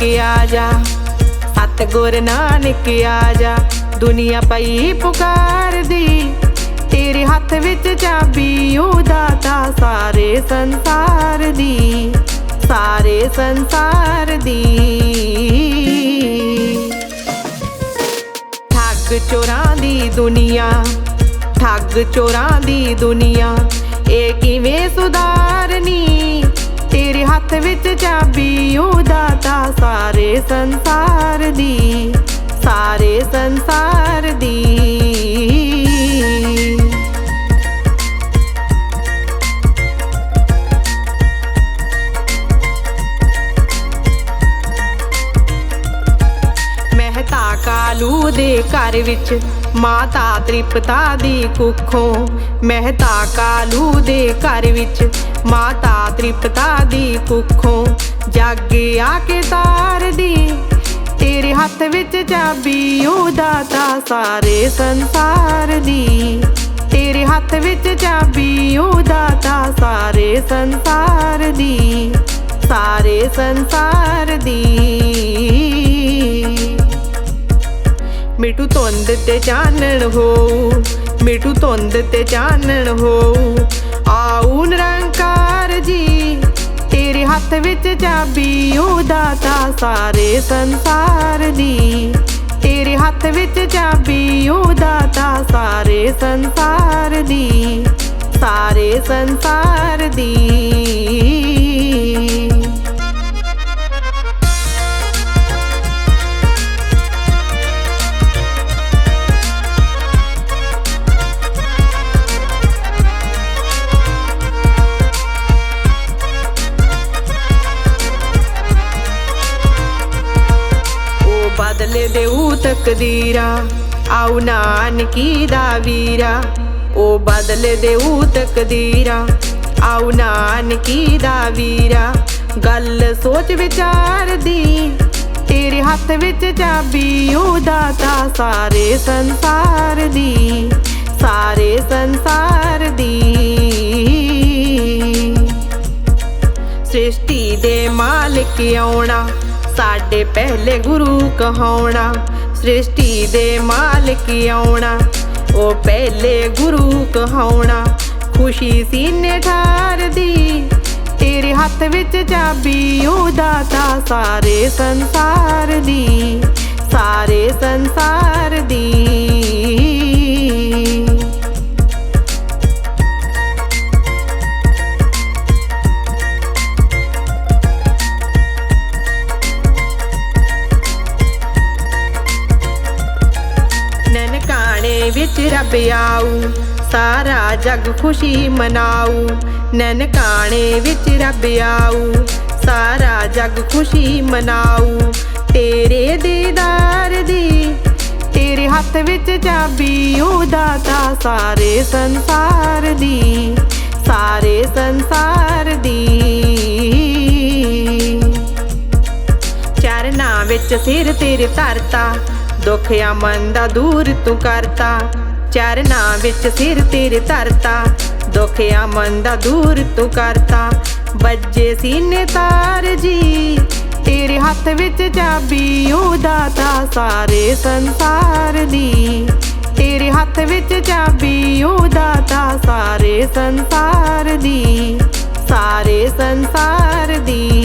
ਨਾਨਕ ਆ ਜਾ। ਸਤਗੁਰ ਨਾਨਕ ਆ ਜਾ। ਦੁਨੀਆ ਪਈ ਪੁਕਾਰਦੀ। ਤੇਰੇ ਹੱਥ ਵਿੱਚ ਚਾਬੀ, ਉਹ ਦਾਤਾ ਸਾਰੇ ਸੰਸਾਰ ਦੀ। ਸਾਰੇ ਸੰਸਾਰ ਦੀ। ਠੱਗ ਚੋਰਾਂ ਦੀ ਦੁਨੀਆ, ਠੱਗ ਚੋਰਾਂ ਦੀ ਦੁਨੀਆ, ਇਹ ਕਿਵੇਂ ਸੁਧਾਰਨੀ? ਤੇਰੇ ਹੱਥ ਵਿੱਚ ਚਾਬੀ, ਉਹ ਸਾਰੇ ਸੰਸਾਰ ਦੀ, ਸਾਰੇ ਸੰਸਾਰ ਦੀ। ਮਹਿਤਾ ਕਾਲੂ ਦੇ ਘਰ ਵਿੱਚ ਮਾਤਾ ਤ੍ਰਿਪਤਾ ਦੀ ਕੁੱਖੋਂ ਮਹਿਤਾ ਕਾਲੂ ਦੇ ਘਰ ਵਿੱਚ ਮਾਤਾ ਤ੍ਰਿਪਤਾ ਦੀ ਕੁੱਖੋਂ ਜੱਗ ਆ ਕੇ ਤਾਰਦੀ ਤੇਰੇ ਹੱਥ ਵਿੱਚ ਚਾਬੀ ਉਹ ਦਾਤਾ ਸਾਰੇ ਸੰਸਾਰ ਦੀ। ਤੇਰੇ ਹੱਥ ਵਿੱਚ ਚਾਬੀ ਉਹ ਦਾਤਾ ਸਾਰੇ ਸੰਸਾਰ ਦੀ। ਸਾਰੇ ਸੰਸਾਰ ਦੀ। ਮਿੱਠੂ ਧੁੰਦ ਤੇ ਚਾਨਣ ਹੋ ਮਿੱਠੂ ਧੁੰਦ ਤੇ ਚਾਨਣ ਹੋ ਆਉ ਨਿਰੰਕਾਰ ਜੀ। ਤੇਰੇ ਹੱਥ ਵਿੱਚ ਚਾਬੀ, ਉਹ ਦਾਤਾ ਸਾਰੇ ਸੰਸਾਰ ਦੀ। ਤੇਰੇ ਹੱਥ ਵਿੱਚ ਚਾਬੀ, ਉਹ ਦਾਤਾ ਸਾਰੇ ਸੰਸਾਰ ਦੀ। ਸਾਰੇ ਸੰਸਾਰ ਦੀ। ਉਹ ਬਦਲੇ ਦੇਊ ਤਕਦੀਰਾ। ਆਉ ਨਾਨਕੀ ਦਾ ਵੀਰਾ ਉਹ ਬਦਲੇ ਦੇਊ ਤਕਦੀਰਾ। ਆਉ ਨਾਨਕੀ ਦਾ ਵੀਰਾ, ਗੱਲ ਸੋਚ ਵਿਚਾਰ ਦੀ। ਤੇਰੇ ਹੱਥ ਵਿੱਚ ਚਾਬੀ ਉਹ ਦਾਤਾ ਸਾਰੇ ਸੰਸਾਰ ਦੀ। ਸਾਰੇ ਸੰਸਾਰ ਦੀ। ਸ੍ਰਿਸ਼ਟੀ ਦੇ ਮਾਲਕ ਆਉਣਾ ਸਾਡੇ ਪਹਿਲੇ ਗੁਰੂ ਕਹਾਉਣਾ, ਸ੍ਰਿਸ਼ਟੀ ਦੇ ਮਾਲਕ ਆਉਣਾ। ਉਹ ਪਹਿਲੇ ਗੁਰੂ ਕਹਾਉਣਾ, ਖੁਸ਼ੀ ਸੀਨੇ ਠਾਰਦੀ ਤੇਰੇ ਹੱਥ ਵਿੱਚ ਚਾਬੀ, ਉਹ ਦਾਤਾ ਸਾਰੇ ਸੰਸਾਰ ਦੀ। ਸਾਰੇ ਸੰਸਾਰ ਦੀ। ਨਨਕਾਣੇ ਵਿੱਚ ਰੱਬ ਆਊ, ਸਾਰਾ ਜਗ ਖੁਸ਼ੀ ਮਨਾਊ। ਨਨਕਾਣੇ ਵਿੱਚ ਰੱਬ ਆਊ, ਸਾਰਾ ਜਗ ਖੁਸ਼ੀ ਮਨਾਊ। ਤੇਰੇ ਦੀਦਾਰ ਦੀ, ਤੇਰੇ ਹੱਥ ਵਿੱਚ ਚਾਬੀ ਉਹ ਦਾਤਾ ਸਾਰੇ ਸੰਸਾਰ ਦੀ, ਸਾਰੇ ਸੰਸਾਰ ਦੀ। ਚਰਨਾਂ ਵਿੱਚ ਸਿਰ ਤੇਰੇ ਧਰਤਾ ਦੁੱਖ ਆ ਮਨ ਦਾ ਦੂਰ ਤੂੰ ਕਰਤਾ। ਚਰਨਾਂ ਵਿੱਚ ਸਿਰ ਤੇਰੇ ਧਰਤਾ। ਦੁੱਖ ਆ ਮਨ ਦਾ ਦੂਰ ਤੂੰ ਕਰਤਾ। ਬੱਜੇ ਸੀਨੇ ਤਾਰ ਜੀ, ਤੇਰੇ ਹੱਥ ਵਿੱਚ ਚਾਬੀ ਉਹ ਦਾਤਾ ਸਾਰੇ ਸੰਸਾਰ ਦੀ। ਤੇਰੇ ਹੱਥ ਵਿੱਚ ਚਾਬੀ ਉਹ ਦਾਤਾ ਸਾਰੇ ਸੰਸਾਰ ਦੀ। ਸਾਰੇ ਸੰਸਾਰ ਦੀ।